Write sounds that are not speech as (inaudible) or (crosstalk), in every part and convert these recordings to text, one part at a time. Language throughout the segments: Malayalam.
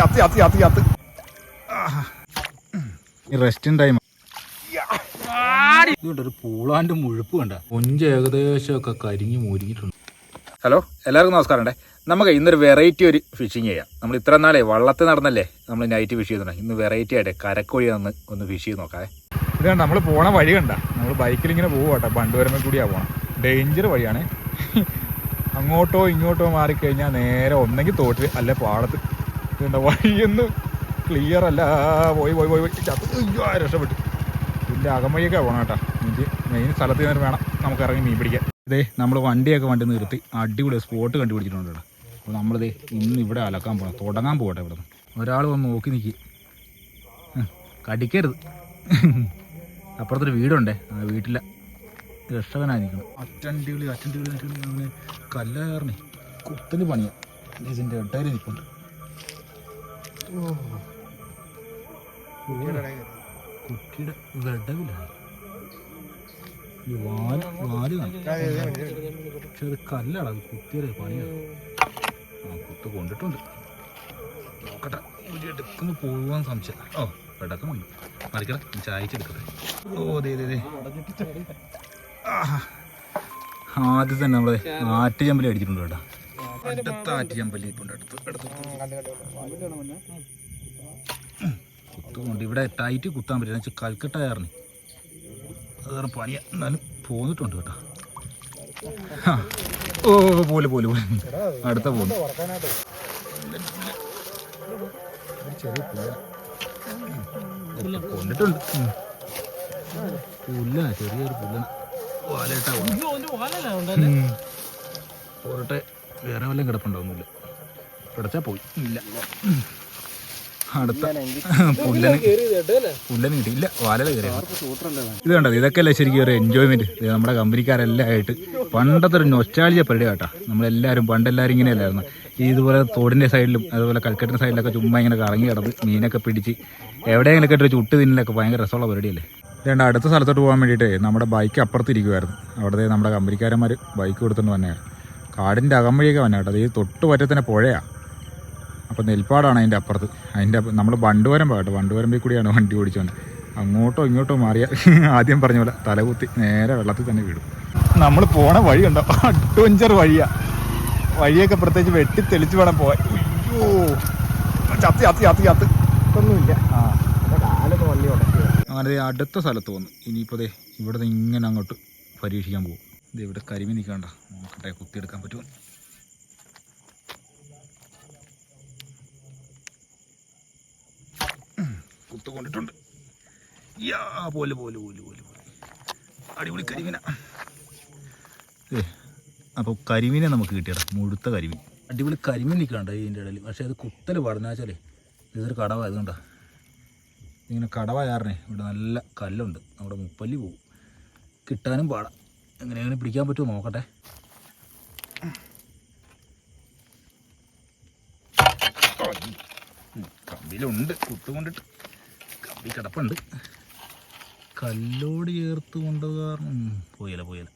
ചത്ത് ചത്ത് ചത്ത് ചത്ത്. റെസ്റ്റിംഗ് ടൈം ഒരു പൂളാന്റെ മുഴുപ്പ് കണ്ട. കൊഞ്ച് ഏകദേശം ഒക്കെ കരിഞ്ഞ് മുരിഞ്ഞിട്ടുണ്ട്. ഹലോ എല്ലാവർക്കും നമസ്കാരം ഉണ്ടേ നമുക്ക് ഇന്നൊരു വെറൈറ്റി ഒരു ഫിഷിങ് ചെയ്യാം. നമ്മൾ ഇത്ര നാളെ വള്ളത്തിൽ നടന്നല്ലേ നമ്മൾ നൈറ്റ് ഫിഷ് ചെയ്യുന്നുണ്ട് ഇന്ന് വെറൈറ്റി ആയിട്ട് കരക്കോഴി നിന്ന് ഒന്ന് ഫിഷ് ചെയ്ത് നോക്കാവേ. ഇത് കണ്ട നമ്മൾ പോണ വഴി കണ്ട. നമ്മൾ ബൈക്കിൽ ഇങ്ങനെ പോവാട്ടെ വരുമ്പോൾ കൂടിയാ പോകണം ഡേഞ്ചർ വഴിയാണ്. അങ്ങോട്ടോ ഇങ്ങോട്ടോ മാറിക്കഴിഞ്ഞാൽ നേരെ ഒന്നെങ്കിൽ തോട്ടിൽ അല്ലെ പാടത്ത്. എന്താ വഴിയൊന്ന് ക്ലിയർ അല്ല. പോയി പോയി പോയി അയ്യോ രക്ഷപ്പെട്ടു. ഇതിന്റെ അകമയൊക്കെ പോകണം കേട്ടോ. എനിക്ക് മെയിൻ സ്ഥലത്ത് നിന്ന് വേണം. നമുക്ക് ഇറങ്ങി മീൻ പിടിക്കാൻ. ഇതേ നമ്മൾ വണ്ടിയൊക്കെ വണ്ടി നിർത്തി. അടിപൊളി സ്പോട്ട് കണ്ടുപിടിച്ചിട്ടുണ്ട് കേട്ടോ. അപ്പോൾ നമ്മളിതേ ഇന്ന് ഇവിടെ അലക്കാൻ പോകണം തുടങ്ങാൻ പോകട്ടെ ഇവിടെ നിന്ന് ഒരാൾ വന്ന് നോക്കി നിൽക്കി കടിക്കരുത്. അപ്പുറത്തൊരു വീടുണ്ടേ. ആ വീട്ടിലെ രക്ഷകനായി നിൽക്കണം അറ്റൻഡികളി അറ്റൻഡികളി അങ്ങനെ കല്ലേറിനെ കുത്തന് പണിയാണ് ഇതിന്റെ ഇടയിൽ നിൽപ്പുണ്ട്. കുട്ടിയുടെ വെടവിലാണ് ഈ വാൽ വാൽ കുത്തിയത് പണിയാണ് ആ കുത്ത് കൊണ്ടിട്ടുണ്ട് നോക്കട്ടെ ഒരു എടുക്കുമ്പോൾ പോകാൻ സംശയം ഓ എടുക്കുന്നുണ്ട് മറിക്കട ചായച്ചെടുക്കട്ടെ ഓ അതെ അതെ. ആദ്യം തന്നെ നമ്മളെ ആറ്റുചമ്പലി അടിച്ചിട്ടുണ്ട് കേട്ടോ അടുത്ത ആറ്റിയമ്പലി ഇപ്പം അടുത്ത് അടുത്ത് കുത്തുകൊണ്ട് ഇവിടെ ടൈറ്റ് കുത്താൻ പറ്റില്ല. വെച്ചാൽ കൽക്കട്ട ആയിരുന്നു അത് കാരണം പണി എന്നാലും പോന്നിട്ടുണ്ട് കേട്ടോ. ഓ പോലെ പോലെ പോലെ. അടുത്ത പോകുന്നു ചെറിയ പുല്ല. ഉം. കൊണ്ടിട്ടുണ്ട്. പുല്ല ചെറിയൊരു പുല്ലാണ്. പോരട്ടെ. വേറെ വല്ലതും കിടപ്പുണ്ടാവുന്നില്ല കിടച്ചാ പോയി. ഇല്ല. അടുത്ത (laughs) പുല്ലന് പുല്ലന് കിട്ടിയില്ല വാലല കയറി ഇത് കണ്ടത് ഇതൊക്കെയല്ലേ ശരിക്കും ഒരു എൻജോയ്മെന്റ് നമ്മുടെ കമ്പനിക്കാരെല്ലാം ആയിട്ട് പണ്ടത്തെ ഒരു നൊസ്റ്റാളിയ പരിപാടി കേട്ടാ. നമ്മളെല്ലാവരും പണ്ടെല്ലാവരും ഇങ്ങനെയല്ലായിരുന്നു. ഈ ഇതുപോലെ തോടിന്റെ സൈഡിലും അതുപോലെ കൽക്കട്ടിന്റെ സൈഡിലൊക്കെ ചുമ്മാ ഇങ്ങനെ കറങ്ങി കിടന്ന് മീനൊക്കെ പിടിച്ച് എവിടെയെങ്കിലൊക്കെ ഒരു ചുട്ട് തിന്നലൊക്കെ ഭയങ്കര രസമുള്ള പരിപാടിയല്ലേ രണ്ട് അടുത്ത സ്ഥലത്തോട്ട് പോകാൻ വേണ്ടിയിട്ട് നമ്മുടെ ബൈക്ക് അപ്പുറത്തിരിക്കുമായിരുന്നു അവിടെ നമ്മുടെ കമ്പനിക്കാരന്മാർ ബൈക്ക് കൊടുത്തുകൊണ്ട് വന്നെയാണ് കാടിന്റെ അകമ്പഴിയൊക്കെ വന്നെ കേട്ടോ. അത് ഈ തൊട്ട് പറ്റത്തന്നെ പുഴയാണ് അപ്പോൾ നെൽപ്പാടാണ് അതിന്റെ അപ്പുറത്ത്. അതിന്റെ നമ്മൾ ബണ്ടുവരമ്പ കേട്ടോ. ബണ്ടുവരമ്പിൽ കൂടിയാണ് വണ്ടി ഓടിച്ചോണ്ട്. അങ്ങോട്ടോ ഇങ്ങോട്ടോ മാറിയ (laughs) ആദ്യം പറഞ്ഞ പോലെ തലകുത്തി നേരെ വെള്ളത്തിൽ തന്നെ വീടും നമ്മൾ പോണ വഴി ഉണ്ടോ അഡ്വഞ്ചർ വഴിയാ. വഴിയൊക്കെ പ്രത്യേകിച്ച് വെട്ടി തെളിച്ച് വേണം പോവാൻ. അയ്യോ. ചത്ത് ചത്ത് ചത്ത് ചത്ത്. ഒന്നുമില്ല ആ. അങ്ങനെ അടുത്ത സ്ഥലത്ത് വന്നു. ഇനിയിപ്പോൾ ദേ ഇവിടെ നിന്ന് ഇങ്ങനെ അങ്ങോട്ട് പരീക്ഷിക്കാൻ പോകും ഇത് ഇവിടെ കരിമി നിൽക്കണ്ട നോക്കട്ടെ കുത്തിയെടുക്കാൻ പറ്റുമോ? കുത്തു കൊണ്ടിട്ടുണ്ട് യാ പോലെ പോലെ പോലെ പോലെ പോലെ. അടിപൊളി കരിമീന. ഏ അപ്പോൾ കരിമീനെ നമുക്ക് കിട്ടിയടാ മുഴുത്ത കരിമീൻ. അടിപൊളി കരിമീൻ നിൽക്കണ്ട ഇതിന്റെ ഇടയിൽ പക്ഷേ അത് കുത്തൽ പറഞ്ഞാച്ചാലേ ഇതൊരു കടവായതുകൊണ്ടാ. ഇങ്ങനെ കടവായാറിനെ ഇവിടെ നല്ല കല്ലുണ്ട്. നമ്മുടെ മുപ്പല്ലി പോവും. കിട്ടാനും പാടാം. എങ്ങനെയാണ് പിടിക്കാൻ പറ്റുമോ നോക്കട്ടെ. കമ്പിയിലുണ്ട് കുത്തുകൊണ്ടിട്ട്. കമ്പി കിടപ്പുണ്ട്. കല്ലോട് ചേർത്ത് കൊണ്ട് കാരണം പോയല പോയല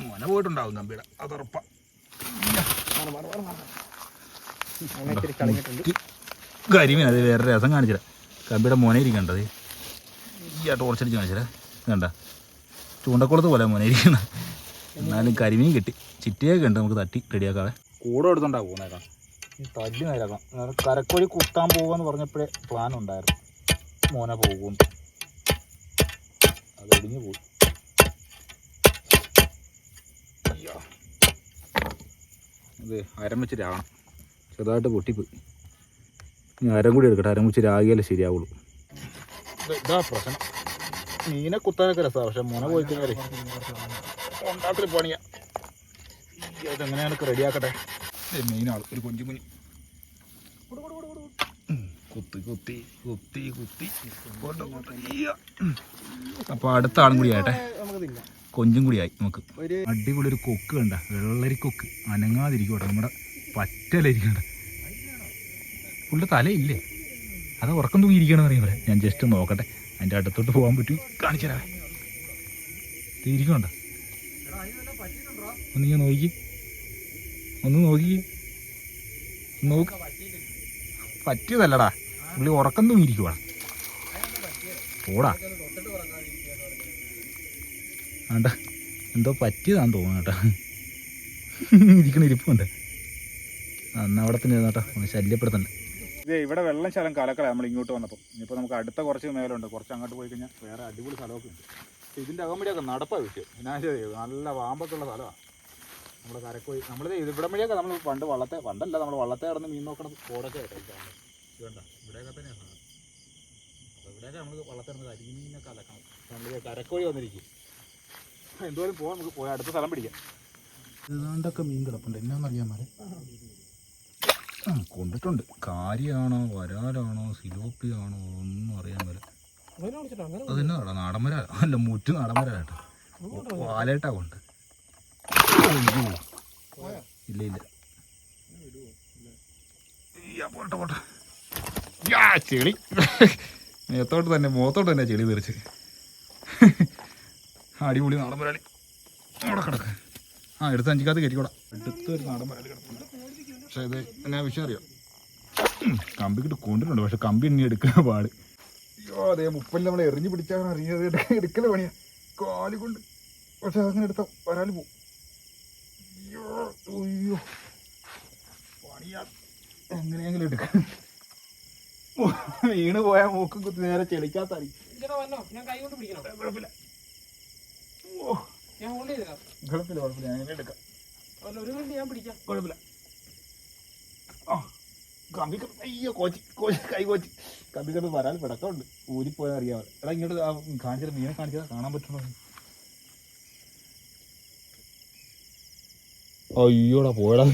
മോനെ പോയിട്ടുണ്ടാവും കമ്പിയുടെ. അതുറപ്പ. കരിമീൻ അത് വേറെ രസം കാണിച്ചില്ല. കമ്പിയുടെ മോനെ ഇരിക്കണ്ടത്. ഈ ആ ടോർച്ചടിച്ച് കാണിച്ചില്ല. കണ്ട? ചൂണ്ടക്കുളത്ത് പോലെ മോനെ ഇരിക്കണം. എന്നാലും കരിമീൻ കിട്ടി. ചിറ്റിയൊക്കെ ഉണ്ട് നമുക്ക് തട്ടി റെഡിയാക്കാതെ. കൂടെ എടുത്തുണ്ടാവും പോകുന്നേക്കാം തല്ലി നേരാക്കാം നേരെ കരക്കോഴി കുത്താൻ പോകുമെന്ന് പറഞ്ഞപ്പോഴേ പ്ലാൻ ഉണ്ടായിരുന്നു. മോനെ പോകും. അത് ഒടിഞ്ഞു പോയി. അത് അരം രാവണം. ചെറുതായിട്ട് പൊട്ടിപ്പോയി. ഇനി അരം കൂടി എടുക്കട്ടെ. അരം വെച്ച് ശരിയാവുള്ളൂ. ഇതാ പ്രശ്നം. മീനെ കുത്താനൊക്കെ രസമാണ് പക്ഷെ മോനെ പോയി കഴിഞ്ഞാൽ പണിയാ. അതെങ്ങനെയാണ് റെഡിയാക്കട്ടെ മീനാണ് ഒരു കൊഞ്ചു കുഞ്ഞി കുത്തി കുത്തി കുത്തി കുത്തി. കൊണ്ട് കൊണ്ട് ഈയ്യ. അപ്പൊ അടുത്ത ആളും കൂടി ആയിട്ടെ കൊഞ്ചും കൂടി ആയി നമുക്ക്. അടിപൊളി ഒരു കൊക്ക് കണ്ട. വെള്ളരി കൊക്ക് അനങ്ങാതിരിക്കട്ടെ നമ്മുടെ പറ്റലിരിക്കണ്ട. പുള്ളിയുടെ തലയില്ലേ? അത് ഉറക്കം തൂങ്ങിയിരിക്കണമെന്ന് അറിയാൻ ഞാൻ ജസ്റ്റ് നോക്കട്ടെ. അതിന്റെ അടുത്തോട്ട് പോകാൻ പറ്റി. കാണിച്ചു തരാം ഇരിക്കണ്ട ഒന്ന് ഞാൻ നോക്കി. ഒന്ന് നോക്കി. നോക്ക്. പറ്റിയതല്ലടാ. പുള്ളി ഉറക്കം തൂങ്ങിയിരിക്കുവാ. പോടാ ആണ്ട എന്തോ പറ്റിയതാന്ന് തോന്നുന്നു കേട്ടോ. ഇരിക്കണ ഇരിപ്പുണ്ട് അന്ന് അവിടെ തന്നെ ഇരുന്നോട്ടോ ശല്യപ്പെടുത്തണ്ട. ഇതേ ഇവിടെ വെള്ളം ശലം കലക്കല നമ്മൾ ഇങ്ങോട്ട് വന്നപ്പോൾ ഇനിയിപ്പോൾ നമുക്ക് അടുത്ത കുറച്ച് മേലുണ്ട് കുറച്ച് അങ്ങോട്ട് പോയി കഴിഞ്ഞാൽ വേറെ അടിപൊളി സ്ഥലമൊക്കെ ഉണ്ട്. ഇതിന്റെ അകം അകമ്പടിയൊക്കെ നടപ്പാ വിഷയം. വിനാശം നല്ല വാമ്പൊക്കെ ഉള്ള സ്ഥലമാണ് നമ്മുടെ കരക്കോയി നമ്മൾ ഇത് ഇവിടെ വഴിയൊക്കെ നമ്മൾ പണ്ട് വള്ളത്തെ പണ്ടല്ല നമ്മൾ വള്ളത്തെ കിടന്ന് മീൻ നോക്കണം കോടൊക്കെ ആയിട്ട് വേണ്ട ഇവിടെയൊക്കെ തന്നെയാണ് അപ്പോൾ ഇവിടെയൊക്കെ നമ്മൾ വള്ളത്തെ കിടന്ന് കരിമീനൊക്കെ അലക്കണം. നമ്മൾ കരക്കോഴി വന്നിരിക്കും. എന്തോരം പോകാം നമുക്ക് പോയി അടുത്ത സ്ഥലം പിടിക്കാം. ഏതാണ്ടൊക്കെ മീൻ കിടപ്പുണ്ട്. എന്നാന്നറിയാൻ മാറി ആ കൊണ്ടിട്ടുണ്ട്. കാര്യമാണോ വരാലാണോ സിലോപ്പിയാണോ ഒന്നും അറിയാൻ വരാം അതെന്നാ നാടൻ വരാ അല്ല മുറ്റ് നാടൻ വരാട്ടോ വാലേട്ടാ കൊണ്ട് ഇല്ല ഇല്ല. പോട്ടെ പോട്ടെ യാ ചെളി. നേത്തോട്ട് തന്നെ മുഖത്തോട്ട് തന്നെ ചെളി തെറിച്ച്. അടിപൊളി നാടൻ വരാളി അവിടെ കിടക്ക്. ആ എടുത്ത് അഞ്ചിക്കകത്ത് കയറ്റിക്കോടാം. അടുത്തൊരു നാടൻ വരാളി കിടക്കുന്നുണ്ട് പക്ഷേ ഇത് എന്നാ വിഷയം അറിയാം? കമ്പിക്കിട്ട് കൊണ്ടിട്ടുണ്ട് പക്ഷെ കമ്പി എണ്ണി എടുക്കുന്ന പാട്. അയ്യോ അതേ മുപ്പല്ല നമ്മൾ എറിഞ്ഞു പിടിച്ചാൽ അറിയാതെ എടുക്കല പണിയാ. കാൽ കൊണ്ട്. പക്ഷെ അതങ്ങനെ എടുത്താൽ വരാൽ പോവും. അയ്യോ അയ്യോ. പണിയാ. എങ്ങനെയെങ്കിലും എടുക്കാം. വീണ് പോയാൽ മൂക്കും കുത്തി നേരെ ചെളിക്കാത്തറി പിടിക്കണം. കുഴപ്പമില്ല. കുഴപ്പമില്ല കുഴപ്പമില്ല. ഞാൻ എങ്ങനെ എടുക്കാം. ഒരു മിനിറ്റ് ഞാൻ പിടിക്കാം. കുഴപ്പമില്ല. ആ കമ്പിക്ക് അയ്യോ കോച്ചി കോച്ചി കൈ കോച്ചി. കമ്പിക്കത്ത് വരാൻ പിടക്കമുണ്ട്. ഊരിപ്പോയാൽ അറിയാമല്ലോ എടാ ഇങ്ങോട്ട് കാണിച്ചത് മീനെ കാണിച്ചതാ കാണാൻ പറ്റണോ അയ്യോടാ പോയടാ.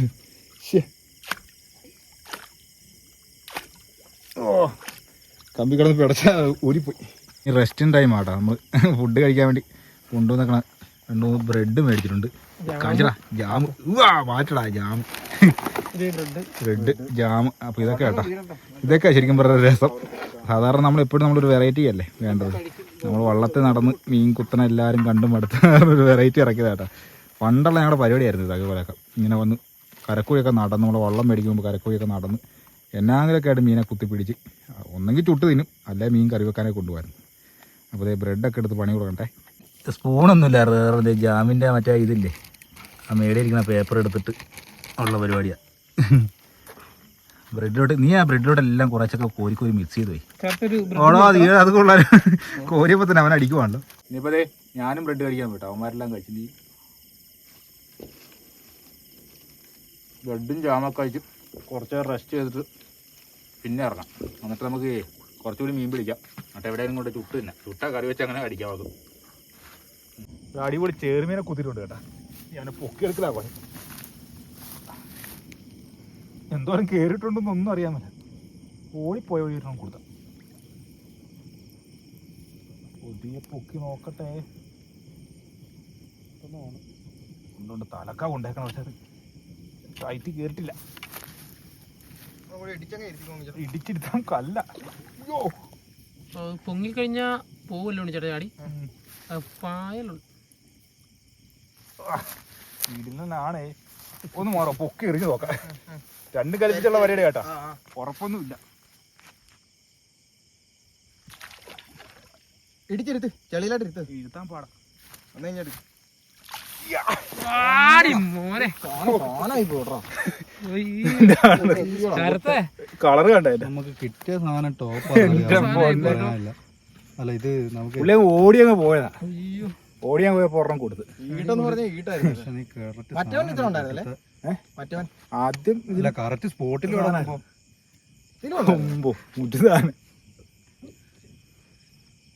ഓ. കമ്പി കിടന്ന് പിടച്ച ഊരിപ്പോയി. റെസ്റ്റ് റെസ്റ്റിംഗ് ടൈം ആട്ടോ നമ്മൾ ഫുഡ് കഴിക്കാൻ വേണ്ടി കൊണ്ടുവന്നേക്കണ രണ്ടു മൂന്ന് ബ്രെഡ് മേടിച്ചിട്ടുണ്ട്. കാണിച്ചടാ ജാം മാറ്റടാ ജാം ബ്രെഡ് ജാം അപ്പോൾ ഇതൊക്കെ കേട്ടാ. ഇതൊക്കെ ശരിക്കും പറഞ്ഞ രസം. സാധാരണ നമ്മൾ എപ്പോഴും നമ്മളൊരു വെറൈറ്റി അല്ലേ വേണ്ടത്? നമ്മൾ വള്ളത്തിൽ നടന്ന് മീൻ കുത്തണ എല്ലാവരും കണ്ടും അടുത്ത് (laughs) ഒരു വെറൈറ്റി ഇറക്കിയതാട്ടോ പണ്ടുള്ള ഞങ്ങളുടെ പരിപാടിയായിരുന്നു ഇത് അതുപോലെയൊക്കെ ഇങ്ങനെ വന്ന് കരക്കുഴിയൊക്കെ നടന്ന് നമ്മൾ വള്ളം മേടിക്കുമ്പോൾ കരക്കുഴിയൊക്കെ നടന്ന് എന്നാങ്കിലൊക്കെ ആയിട്ട് മീനെ കുത്തിപ്പിടിച്ച് ഒന്നെങ്കിൽ ചുട്ട് തിന്നും അല്ലെ മീൻ കറി വെക്കാനേ കൊണ്ടുപോകാൻ. അപ്പോൾ ഇതേ ബ്രെഡൊക്കെ എടുത്ത് പണി കൊടുക്കണ്ടേ സ്പൂണൊന്നുമില്ല വേറെ ജാമിന്റെ മറ്റേ ഇതില്ലേ? ആ മേടിയിരിക്കുന്ന പേപ്പർ എടുത്തിട്ട് ഉള്ള പരിപാടിയാണ് ബ്രെഡിലോട്ട് നീ ആ ബ്രെഡിലോട്ട് എല്ലാം കുറച്ചൊക്കെ കോരി കോരി മിക്സ് ചെയ്ത് പോയി ചേർത്തൊരു ഓളോ അത് അത് കൊള്ളാൻ കോരിയപ്പോൾ തന്നെ അവൻ അടിക്കുവാണല്ലോ ഇനിയിപ്പോൾ ഞാനും ബ്രെഡ് കഴിക്കാൻ പറ്റും അവന്മാരെല്ലാം കഴിച്ചു നീ ബ്രെഡും ജാമൊക്കെ കഴിച്ച് കുറച്ച് റെസ്റ്റ് ചെയ്തിട്ട് പിന്നെ ഇറങ്ങാം. എന്നിട്ട് നമുക്ക് കുറച്ചുകൂടി മീൻ പിടിക്കാം. എന്നിട്ട് എവിടെയെങ്കിലും കൊണ്ട് ചുട്ട് തന്നെ. ചുട്ട കറി വെച്ച് അങ്ങനെ അടിക്കാം അത് അടിപൊളി ചേർമീനെ കുത്തിയിട്ടുണ്ട് കേട്ടാ. ഞാൻ പൊക്കിയെടുക്കലാ പണി എന്തോരം കയറിയിട്ടുണ്ടെന്ന് ഒന്നും അറിയാൻ പറ്റില്ല ഓടിപ്പോയ വഴിയിട്ടാണ് കൊടുത്ത. പുതിയ പൊക്കി നോക്കട്ടെ. കൊണ്ടുകൊണ്ട് തലക്ക കൊണ്ടേക്കണം പക്ഷെ ടൈറ്റ് കയറിട്ടില്ല ഇടിച്ചിരുത്താൻ കല്ല. അയ്യോ. പൊങ്ങിക്കഴിഞ്ഞാ പോവല്ലോ ചേട്ടാ ചാടി. പായലുണ്ട്. ഇടുന്നാണേ ഒന്ന് മാറോ പൊക്കി എറിഞ്ഞു നോക്കാം. രണ്ട് കലിപ്പിച്ചുള്ള പരിപാടി കേട്ടാ. ഉറപ്പൊന്നുമില്ല. ഇടിച്ചെടുത്ത്. ചെളിയിലായിട്ട് ഇരുത്താൻ പാടാം. എന്നാ കഴിഞ്ഞാട്ട് മോനെ. കണ്ടേ നമുക്ക് കിട്ടിയ സാധനം ടോപ്പ് അല്ല ഇത് നമുക്ക് ഓടി അങ്ങ് പോയതാ. അയ്യോ. ഓടി അങ്ങ് പോയപ്പോ ഒരെണ്ണം കൊടുത്ത്. ഈട്ടെന്ന് ഈട്ടായിരുന്നു ആദ്യം ഇല്ല കറക്റ്റ് സ്പോട്ടിൽ മുറ്റുതാണ്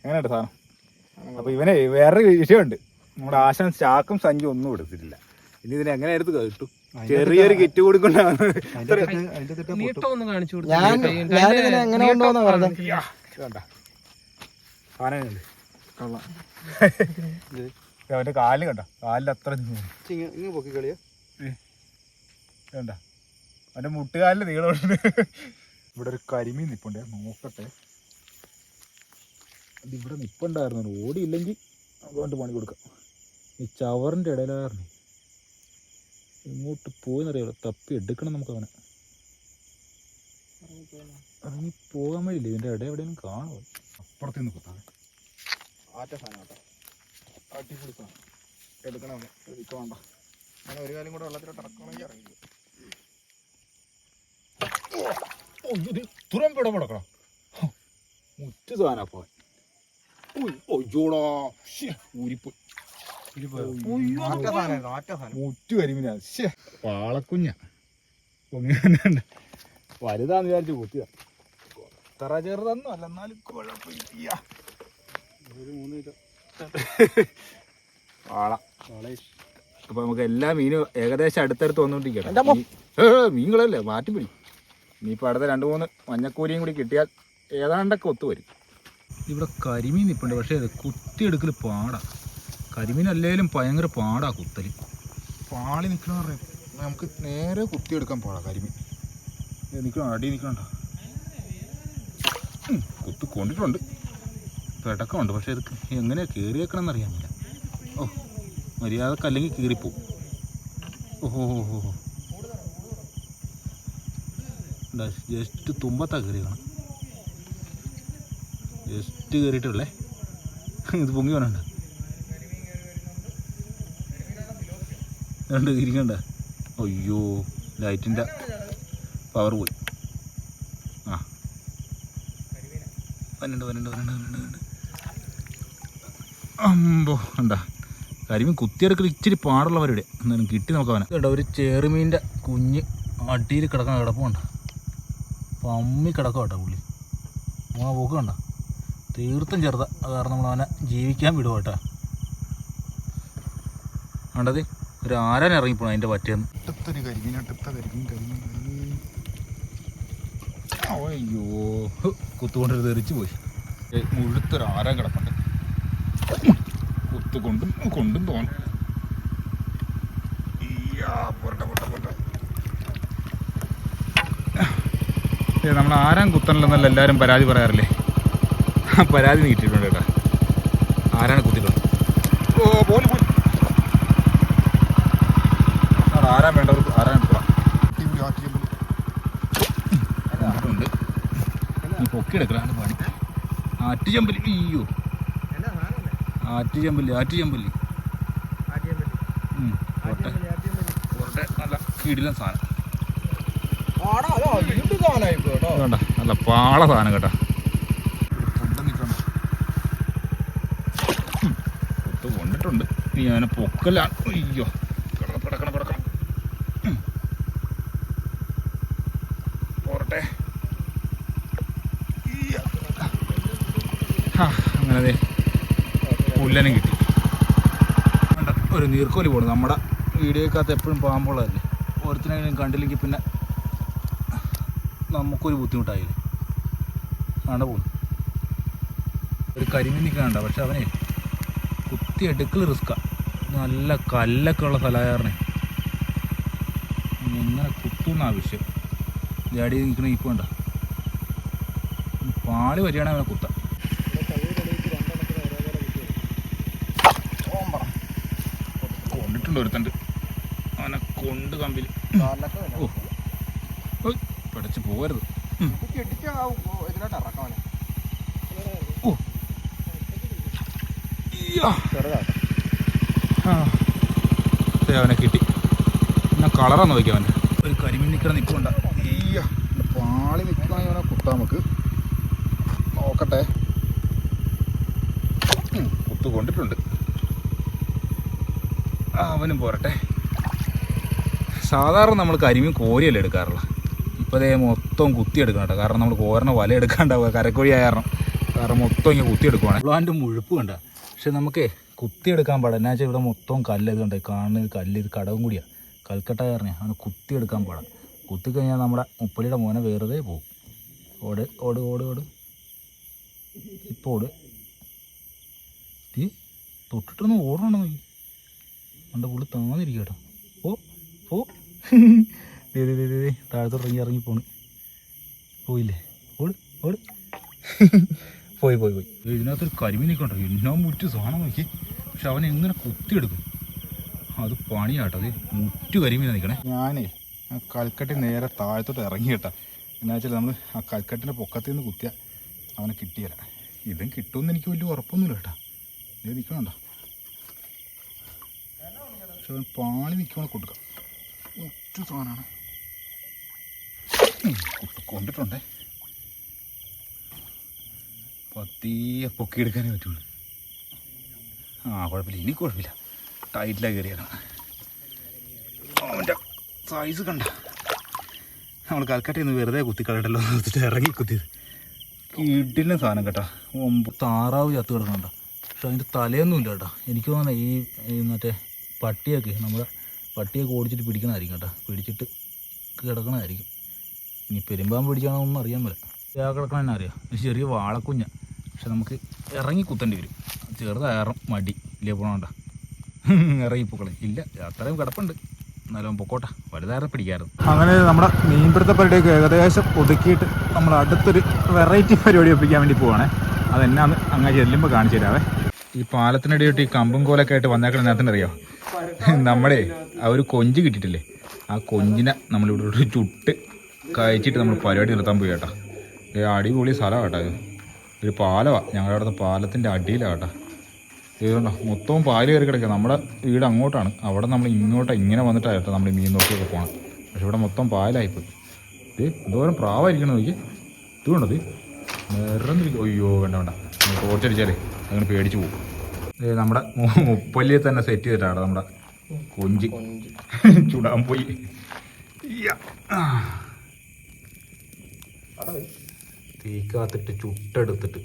എങ്ങനെയുണ്ട് സാധനം? അപ്പൊ ഇവനെ വേറൊരു വിഷയമുണ്ട്. നമ്മുടെ ആശാൻ സ്റ്റാക്കും സഞ്ചി ഒന്നും എടുത്തിട്ടില്ല. ഇനി ഇതിനെ എങ്ങനെ എടുത്ത് കേട്ടു ചെറിയൊരു കിറ്റ് കൊടുക്കൊണ്ടാണ് അതിന്റെ തെറ്റ് തെറ്റാ പൊട്ടും. നീട്ടം ഒന്ന് കാണിച്ചു അവന്റെ കാലിൽ കണ്ട? കാലിൽ അത്ര പൊക്കി കളിയാ. അവന്റെ മുട്ടുകാലിൽ നീളമുണ്ട്. ഇവിടെ ഒരു കരിമീൻ നിപ്പുണ്ട്. നോക്കട്ടെ. അത് ഇവിടെ നിപ്പുണ്ടായിരുന്നു. ഓടിയില്ലെങ്കിൽ അതുകൊണ്ട് പണി കൊടുക്കാം. ഈ ചവറിന്റെ ഇടയിലായിരുന്നു എങ്ങോട്ട് പോയെന്നറിയാലോ തപ്പി എടുക്കണം നമുക്ക് അവനെ ഇറങ്ങി പോകാൻ വഴിയില്ല? ഇതിന്റെ ഇട എവിടെയും കാണുമോ? അപ്പുറത്ത് നിന്ന് കുത്താതെ ആറ്റ സാധനം കേട്ടോ. എടുക്കണം ഒരു കാലം കൂടെ വെള്ളത്തിലോട്ട് ഇറക്കണമെങ്കിൽ ഇറങ്ങി തുറം പിട പടക്കണം മുറ്റ് സാധനം പോയി. ഒയ്യോടാ ഊരിപ്പോയി ആറ്റ സാധനമായിരുന്നു ആറ്റ സാധനം മുറ്റ് കരിമീനാ. പൊങ്ങിണ്ട് വലുതാന്ന് വിചാരിച്ചു കുത്തിയതാ. ഇത്ര ചെറുതൊന്നും അല്ല എന്നാലും കുഴപ്പമില്ല. ഒരു മൂന്ന് കിലോ. പാള. അപ്പൊ നമുക്ക് എല്ലാ മീനും ഏകദേശം അടുത്തടുത്ത് അമ്മ. മീനുകളല്ലേ? മാറ്റി പിടി. ഇനിയിപ്പോൾ അടുത്ത രണ്ട് മൂന്ന് മഞ്ഞക്കൂരിയും കൂടി കിട്ടിയാൽ ഏതാണ്ടൊക്കെ ഒത്തു വരും. ഇവിടെ കരിമീൻ നിൽപ്പുണ്ട് പക്ഷേ കുത്തിയെടുക്കൽ പാടാ. കരിമീൻ അല്ലേലും ഭയങ്കര പാടാ കുത്തൽ. പാളി നിൽക്കണ പറയാം നമുക്ക് നേരെ കുത്തിയെടുക്കാൻ പാടാ കരിമീൻ. നിൽക്കണം അടി നിൽക്കണ്ട കുത്തി കൊണ്ടിട്ടുണ്ട്. പെടക്കമുണ്ട് പക്ഷേ ഇത് എങ്ങനെയാ കയറിയേക്കണം എന്നറിയാമില്ല ഓ മര്യാദയ്ക്ക് അല്ലെങ്കിൽ കീറിപ്പോവും. ഓഹോ ജസ്റ്റ് തുമ്പത്താ കയറിയാണ് ജസ്റ്റ് കയറിയിട്ടുള്ളേ ഇത് പൊങ്ങി വേണണ്ട രണ്ട് ഇരിക്കണ്ട. അയ്യോ ലൈറ്റിന്റെ പവർ പോയി. ആ. വരണ്ട് വരണ്ട് വരണ്ട് വരണ്ട് അമ്പോ കണ്ടാ. കരിമീൻ കുത്തിയെടുക്കൽ ഇച്ചിരി പാടുള്ളവരുടെ എന്നാലും കിട്ടി നോക്കാൻ കേട്ടോ ഒരു ചെറുമീന്റെ കുഞ്ഞ് അടിയിൽ കിടക്കാൻ കിടപ്പുണ്ട പമ്മി കിടക്കാം കേട്ടോ പുള്ളി. ആ പോക്ക് കണ്ട? തീർത്തും ചെറുതാ. കാരണം നമ്മൾ അവനെ ജീവിക്കാൻ വിടുക കേട്ടോ? കണ്ടത് ഒരു ആരാൻ ഇറങ്ങിപ്പോണു അതിന്റെ പറ്റിയെന്ന് അടുത്തൊരു കരിമീൻ അയ്യോ. കുത്തുകൊണ്ടൊരു തെറിച്ച് പോയി. മുഴുത്തൊരു ആരാൻ കിടപ്പുണ്ട്? കുത്തുകൊണ്ടും കൊണ്ടും തോന്നും. നമ്മൾ ആരാൻ കുത്തണില്ലെന്നല്ല എല്ലാവരും പരാതി പറയാറില്ലേ? പരാതി നീട്ടിയിട്ടുണ്ട് കേട്ടോ. ആരാണ് കുത്തിയിട്ടുണ്ട് ഓ ആരാൻ വേണ്ടവർക്ക് ആരാ എടുക്കാം ഉണ്ട് ഈ പൊക്കിയെടുക്കലാണ് പണി. ആറ്റുചമ്പലി അയ്യോ ആറ്റുചമ്പല്ലി ആറ്റുചമ്പല്ലി നല്ല കിടിലൻ സാധനം. നല്ല പാള സാധനം കേട്ടോ. കൊണ്ടിട്ടുണ്ട് നീ അവനെ പൊക്കലാണ്. അയ്യോ കിടക്കണം കിടക്കണം കിടക്കണം ഉം. പോരട്ടെ ഇയ്യ. ഹാ, അങ്ങനെ ദേ പുല്ലനും കിട്ടി. ഒരു നീർക്കോലി പോണു. നമ്മുടെ വീഡിയോക്കകത്ത് എപ്പോഴും പാമ്പുള്ളതല്ലേ? ഓരോരുത്തരെങ്കിലും കണ്ടില്ലെങ്കിൽ പിന്നെ നമുക്കൊരു ബുദ്ധിമുട്ടായില്ലേ? ആണ് പോകുന്നു ഒരു കരിമീൻ നിൽക്കണ്ട പക്ഷെ അവനെ കുത്തി എടുക്കൽ റിസ്ക്കാണ് നല്ല കല്ലൊക്കെ ഉള്ള സ്ഥലമായിരുന്നേ ഇങ്ങനെ കുത്തുന്ന ആവശ്യം ജാടി നിൽക്കണ ഇപ്പോൾ ഉണ്ട പാളി വരികയാണെങ്കിൽ അവനെ കുത്താം കൊണ്ടിട്ടുണ്ട് ഒരുത്തണ്ട് അവനെ കൊണ്ട് കമ്പിൽ. ഓ. പിടച്ച് പോകരുത്. അവനെ. അവനെ കിട്ടി. എന്നാ കളറാന്ന് നോക്കി അവന്റെ ഒരു കരിമീൻ നിൽക്കണ നിൽക്കണ്ട ഇത് പാളി നിൽക്കണമെങ്കിൽ അവനെ കുത്താം നമുക്ക്. നോക്കട്ടെ. കുത്തു കൊണ്ടിട്ടുണ്ട്. അവനും പോരട്ടെ. സാധാരണ നമ്മൾ കരിമീൻ കോരിയല്ലേ എടുക്കാറുള്ള ഇപ്പോൾ ദേ മൊത്തം കുത്തി എടുക്കണം കേട്ടോ. കാരണം നമ്മൾ കോരണ വല എടുക്കാണ്ടാവുക. കരക്കോഴി ആയ കാരണം. മൊത്തം ഇങ്ങനെ കുത്തി എടുക്കുവാണ് പ്ലാന്റ് മുഴുപ്പ് കണ്ട. പക്ഷെ നമുക്ക് കുത്തി എടുക്കാൻ പാടില്ല. എന്നാ വെച്ചാൽ ഇവിടെ മൊത്തം കല്ല് ഇതുണ്ട്. കാണുന്നത് കല്ല് ഇത് കടവും കൂടിയാണ് കൽക്കട്ട കാരണേ ആണ് കുത്തി എടുക്കാൻ പാടാം. കുത്തി കഴിഞ്ഞാൽ നമ്മുടെ മുപ്പലിയുടെ മോനെ വെറുതെ പോകും ഓട് ഓട് ഓട് ഓട്. ഇപ്പോൾ ഓട്. തീ തൊട്ടിട്ടൊന്ന് ഓടണം നോക്കി എന്റെ പുള്ളി താന്നിരിക്കും കേട്ടോ ഓ ഓ ദേ ദേ താഴത്തോട്ട് ഇറങ്ങി ഇറങ്ങി പോണ്. പോയില്ലേ? ഓട് ഓട്. പോയി പോയി പോയി. ഇതിനകത്തൊരു കരിമീൻ നിൽക്കണ്ടോ എന്നാ മുറ്റു സാധനം നോക്കി. പക്ഷെ അവൻ എങ്ങനെ കുത്തിയെടുക്കും? അത് പണിയാട്ടോ അത് മുറ്റു കരിമീനാണ് നിൽക്കണേ ഞാനേ ആ കൽക്കട്ടി നേരെ താഴത്തോട്ട് ഇറങ്ങി കേട്ടാ എന്നാ വെച്ചാൽ നമ്മൾ ആ കൽക്കട്ടിന്റെ പൊക്കത്തിൽ നിന്ന് കുത്തിയാൽ അവനെ കിട്ടിയല്ല ഇതും കിട്ടുമെന്ന് എനിക്ക് വലിയ ഉറപ്പൊന്നുമില്ല കേട്ടാ. ഇത് നിൽക്കണുണ്ടോ പക്ഷെ അവൻ പാളി നിൽക്കുമ്പോൾ കൊടുക്കാം. ഒറ്റ സാധനമാണ്. കൊണ്ടിട്ടുണ്ടേ. പത്തിയെ പൊക്കിയെടുക്കാനേ പറ്റുള്ളൂ. ആ കുഴപ്പമില്ല. ഇനി കുഴപ്പമില്ല. ടൈറ്റിലാണ് കയറിയാണ് അവന്റെ സൈസ് കണ്ട. നമ്മൾ കൽക്കട്ടയിൽ നിന്ന് വെറുതെ കുത്തിക്കളയട്ടല്ലോ എന്ന് വെച്ചിട്ട് ഇറങ്ങി കുത്തിയത്. കിടിലും സാധനം കേട്ടോ. താറാവ് ചത്ത് കിടക്കണ്ട പക്ഷെ അതിന്റെ തലയൊന്നുമില്ല കേട്ടോ. എനിക്ക് തോന്നുന്നത് ഈ മറ്റേ പട്ടിയൊക്കെ നമ്മുടെ പട്ടിയൊക്കെ ഓടിച്ചിട്ട് പിടിക്കണമായിരിക്കും കേട്ടോ. പിടിച്ചിട്ട് കിടക്കണമായിരിക്കും. ഇനി പെരുമ്പാമ്പ് പിടിച്ചാണോ ഒന്നും അറിയാൻ പറ്റില്ല ആ കിടക്കണ തന്നെ അറിയാം. ഒരു ചെറിയ വാളക്കുഞ്ഞ. പക്ഷെ നമുക്ക് ഇറങ്ങി കുത്തേണ്ടി വരും. ചെറുതായാറും മടി. ഇല്ലേ പോണോണ്ട (laughs) ഇറങ്ങി പൂക്കളെ ഇല്ല അത്രയും കിടപ്പുണ്ട്. എന്നാലും പൊക്കോട്ടെ. വലുതാറെ പിടിക്കാറുണ്ട് അങ്ങനെ നമ്മുടെ മീൻപിടുത്ത പരിപാടിയൊക്കെ ഏകദേശം ഒതുക്കിയിട്ട് നമ്മൾ അടുത്തൊരു വെറൈറ്റി പരിപാടി ഒപ്പിക്കാൻ വേണ്ടി പോവാണേ. അതെന്നാന്ന് അങ്ങനെ ചെല്ലുമ്പോൾ കാണിച്ചു തരാവേ. ഈ പാലത്തിനിടയിട്ട് ഈ കമ്പും കോലൊക്കെ ആയിട്ട് വന്നേക്കണ എന്നാത്തിനറിയോ നമ്മുടെ ആ ഒരു കൊഞ്ച് കിട്ടിയിട്ടില്ലേ? ആ കൊഞ്ചിനെ നമ്മളിവിടെ ചുട്ട് കഴിച്ചിട്ട് നമ്മൾ പരിപാടി നിർത്താൻ പോയി കേട്ടോ. അടിപൊളി സ്ഥലമാണ് കേട്ടോ ഇത്. ഒരു പാലമാണ് ഞങ്ങളുടെ അവിടുത്തെ പാലത്തിന്റെ അടിയിലാണ് കേട്ടോ. ഇതുകൊണ്ടോ മൊത്തവും പാൽ കയറി കിടക്കുക. നമ്മുടെ വീട് അങ്ങോട്ടാണ്. അവിടെ നമ്മൾ ഇങ്ങോട്ട് ഇങ്ങനെ വന്നിട്ടായിരുന്നു നമ്മൾ ഈ മീൻ നോക്കിയൊക്കെ പോകണം പക്ഷെ ഇവിടെ മൊത്തം പാലായിപ്പോയി. ഇത് എന്തോരം പ്രാവായിരിക്കണം നോക്കി ഇത് നിറഞ്ഞിരിക്കും അയ്യോ വേണ്ട വേണ്ട. ടോർച്ചടിച്ചാലേ അങ്ങനെ പേടിച്ചു പോകും. നമ്മുടെ മുപ്പല്ലിൽ തന്നെ സെറ്റ് ചെയ്തിട്ടാണ് നമ്മുടെ കൊഞ്ച്. ചുടാൻ പോയി. തീക്കാത്തിട്ട് ചുട്ടെടുത്തിട്ട്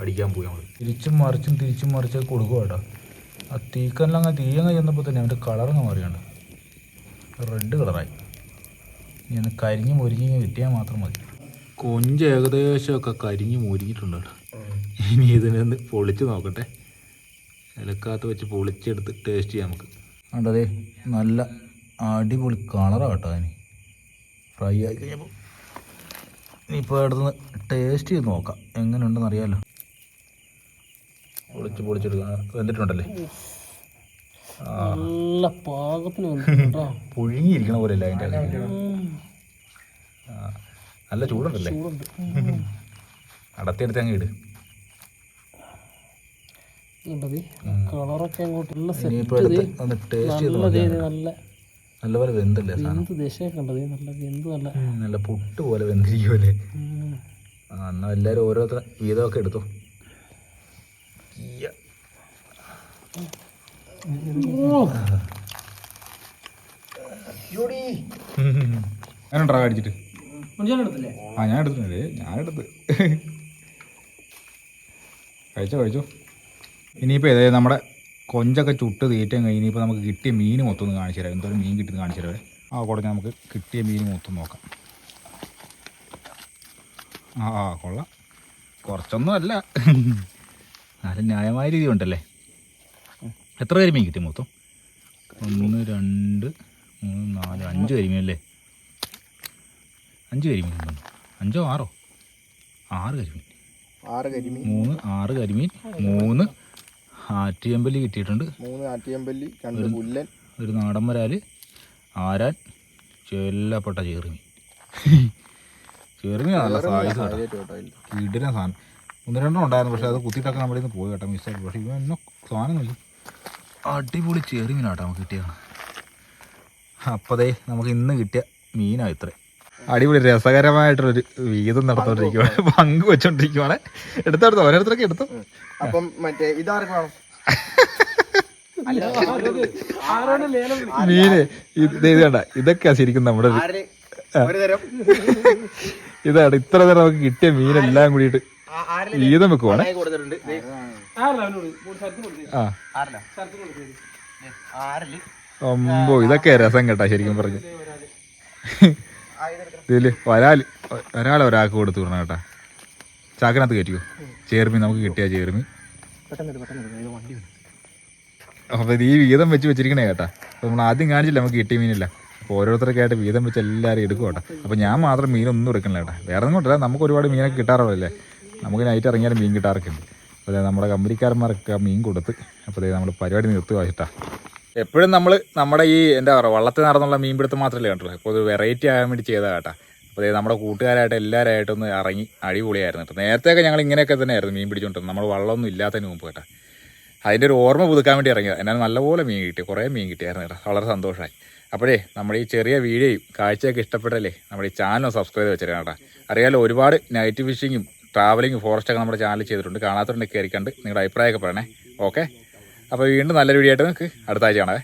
അടിക്കാൻ പോയി നമ്മൾ തിരിച്ചും മറിച്ചും തിരിച്ചും മറിച്ചൊക്കെ കൊടുക്കുക കേട്ടോ. ആ തീക്കനെല്ലാം അങ്ങ് തീയങ്ങ് ചെന്നപ്പോൾ തന്നെ അവന്റെ കളറങ്ങ് മാറിയാണ്. റെഡ് കളറായി ഇനി ഒന്ന് കരിഞ്ഞ് മുരിഞ്ഞ് കിട്ടിയാൽ മാത്രം മതി. കൊഞ്ച് ഏകദേശമൊക്കെ കരിഞ്ഞ് മുരിഞ്ഞിട്ടുണ്ട് കേട്ടോ. ഇനി ഇതിനൊന്ന് പൊളിച്ച് നോക്കട്ടെ. ഇലക്കാത്ത വെച്ച് പൊളിച്ചെടുത്ത് ടേസ്റ്റ് ചെയ്യാം നമുക്ക്. കണ്ടതേ നല്ല അടിപൊളി കളറാണ് കേട്ടോ അതിന്. ഫ്രൈ ആയി കഴിഞ്ഞപ്പോൾ ഇനിയിപ്പോൾ അടുത്തുനിന്ന് ടേസ്റ്റ് ചെയ്ത് നോക്കാം. എങ്ങനെയുണ്ടെന്ന് അറിയാമല്ലോ പൊളിച്ച് പൊളിച്ചെടുക്കാം. വെന്തിട്ടുണ്ടല്ലേ? നല്ല പാകത്തിന് പുഴുങ്ങിയിരിക്കണ പോലെ അല്ല അതിന്റെ നല്ല ചൂടുണ്ടല്ലേ? അടത്തിയെടുത്ത് അങ്ങ് ഇട്. കണ്ടത് കളറൊക്കെ അങ്ങോട്ട് നല്ല ഇനിയിപ്പോൾ സെറ്റ് എടുത്ത് ടേസ്റ്റ് ചെയ്ത് നല്ല നല്ലപോലെ വെന്തല്ലേ സാധനം? എന്ത് ദശ കണ്ടത് നല്ല എന്ത് നല്ല നല്ല പുട്ട് പോലെ വെന്തിരിക്കുമല്ലേ. ആ എന്നാൽ എല്ലാവരും ഓരോരുത്തർ വീതമൊക്കെ എടുത്തു. ഞാനുണ്ടോ അടിച്ചിട്ട്? ആ ഞാൻ എടുത്തിട്ടുണ്ട്. ഞാനെടുത്ത് കഴിച്ചോ കഴിച്ചോ. ഇനിയിപ്പോൾ ഇതേ നമ്മുടെ കൊഞ്ചൊക്കെ ചുട്ട് തീറ്റം കഴിഞ്ഞ് ഇനിയിപ്പോൾ നമുക്ക് കിട്ടിയ മീൻ മൊത്തം ഒന്ന് കാണിച്ചു തരാം. എന്തോരം മീൻ കിട്ടുന്ന കാണിച്ചു തരാം ആ കുറഞ്ഞ് നമുക്ക് കിട്ടിയ മീൻ മൊത്തം നോക്കാം. ആ ആ കൊള്ളാം. കുറച്ചൊന്നും അല്ല. നല്ല ന്യായമായ രീതി ഉണ്ടല്ലേ? എത്ര കരിമീൻ കിട്ടി മൊത്തം? ഒന്ന് രണ്ട് മൂന്ന് നാല് അഞ്ച് കരിമീൻ അല്ലേ? അഞ്ച് കരിമീൻ ഉണ്ടോ? അഞ്ചോ ആറോ? ആറ് കരിമീൻ. ആറ് കരിമീൻ. മൂന്ന് ആറ് കരിമീൻ. മൂന്ന് ആറ്റിയമ്പലി കിട്ടിയിട്ടുണ്ട്. മൂന്ന് ആറ്റിയമ്പല്ലി രണ്ട് പുല്ലൻ. ഒരു നാടൻ വരാൽ ആരാൻ ചെല്ലപ്പെട്ട ചേറുമീൻ ചേറുമീൻ നല്ല കിടിലൻ സാധനം. ഒന്ന് രണ്ടും ഉണ്ടായിരുന്നു പക്ഷെ അത് കുത്തിയിട്ടൊക്കെ നമ്മുടെ നിന്ന് പോയി കേട്ടോ മിസ്സായി പക്ഷേ ഇവൻ എന്നെ സാധനം നോക്കി അടിപൊളി ചെറുമീനാട്ടോ നമുക്ക് കിട്ടിയതാണ്. അപ്പതേ നമുക്ക് ഇന്ന് കിട്ടിയ മീനാണ് ഇത്ര. അടിപൊളി രസകരമായിട്ടുള്ളൊരു വീതം നടത്തോണ്ടിരിക്കുവാണ് പങ്ക് വെച്ചോണ്ടിരിക്കുവാണ് എടുത്തെടുത്തോ ഓരോരുത്തരൊക്കെ എടുത്തു. അപ്പം മറ്റേ ഇതാർക്ക് വേണം? ആരോട് ലേലം വിളി? മീന് ഇത് ഇതൊക്കെ കണ്ട ഇതൊക്കെയാ ശരിക്കും നമ്മുടെ ഇതാണ് ഇത്ര തരം നമുക്ക് കിട്ടിയ മീനെല്ലാം കൂടിയിട്ട് വീതം വെക്കുവാണ്. ഒമ്പോ ഇതൊക്കെ രസം കേട്ടാ ശരിക്കും പറഞ്ഞു. ഇതിൽ വരാൽ ഒരാൾ ഒരാൾക്ക് കൊടുത്തു വിടണം കേട്ടാ. ചാക്കിനകത്ത് കയറ്റിയോ ചേർമി നമുക്ക് കിട്ടിയ ചേർമി. പെട്ടെന്ന് എടുക്ക്, പെട്ടെന്ന് എടുക്ക്. ഇത് വണ്ടി വന്നു. അപ്പൊ ഇത് ഈ വീതം വെച്ച് വെച്ചിരിക്കണേ കേട്ടാ. അപ്പൊ നമ്മൾ ആദ്യം കാണിച്ചില്ല നമുക്ക് കിട്ടിയ മീനില്ല. അപ്പോൾ ഓരോരുത്തരൊക്കെ ആയിട്ട് വീതം വെച്ച് എല്ലാവരും എടുക്കും കേട്ടോ. അപ്പോൾ ഞാൻ മാത്രം മീനൊന്നും എടുക്കണില്ല കേട്ടോ. വേറെ ഒന്നും കൊണ്ടല്ല നമുക്ക് ഒരുപാട് മീനൊക്കെ കിട്ടാറുള്ളല്ലേ നമുക്ക് നൈറ്റ് ഇറങ്ങിയാലും മീൻ കിട്ടാറൊക്കെ ഉണ്ട് അപ്പോൾ നമ്മുടെ കമ്പനിക്കാരന്മാരൊക്കെ മീൻ കൊടുത്ത് അപ്പോൾ നമ്മൾ പരിപാടി നിർത്തുക വെച്ചിട്ടാ എപ്പോഴും നമ്മൾ നമ്മുടെ ഈ എന്താ പറയുക വള്ളത്തിൽ നടന്നുള്ള മീൻപിടുത്തം മാത്രമല്ലേ കണ്ടുള്ളൂ. അപ്പോൾ ഒരു വെറൈറ്റി ആകാൻ വേണ്ടി ചെയ്താ കേട്ടാ. അപ്പോൾ നമ്മുടെ കൂട്ടുകാരായിട്ട് എല്ലാവരായിട്ടും ഒന്ന് ഇറങ്ങി അടിപൊളിയായിരുന്നു കേട്ടോ. നേരത്തെയൊക്കെ ഞങ്ങൾ ഇങ്ങനെയൊക്കെ തന്നെയായിരുന്നു മീൻ പിടിച്ചുകൊണ്ടിരുന്നത് നമ്മൾ വള്ളമൊന്നും ഇല്ലാത്തതിന് മുമ്പ് കേട്ടോ. അതിന്റെ ഒരു ഓർമ്മ പുതുക്കാൻ വേണ്ടി ഇറങ്ങിയത്. എന്നാൽ നല്ലപോലെ മീൻ കിട്ടി. കുറേ മീൻ കിട്ടിയായിരുന്നു കേട്ടോ. വളരെ സന്തോഷമായി അപ്പോഴേ നമ്മുടെ ഈ ചെറിയ വീഡിയോയും കാഴ്ചയൊക്കെ ഇഷ്ടപ്പെട്ടല്ലേ? നമ്മുടെ ഈ ചാനൽ സബ്സ്ക്രൈബ് വെച്ചിരിക്കണം കേട്ടോ. അറിയാലോ ഒരുപാട് നൈറ്റ് ഫിഷിങ്ങും ട്രാവലിങ്ങും ഫോറസ്റ്റൊക്കെ നമ്മുടെ ചാനൽ ചെയ്തിട്ടുണ്ട്. കാണാത്തവരുണ്ട് കയറിക്കണ്ട് നിങ്ങളുടെ അഭിപ്രായമൊക്കെ പറയണേ. ഓക്കെ അപ്പോൾ വീണ്ടും നല്ലൊരു വീഡിയോ ആയിട്ട് നമുക്ക് അടുത്ത ആഴ്ച കാണാവേ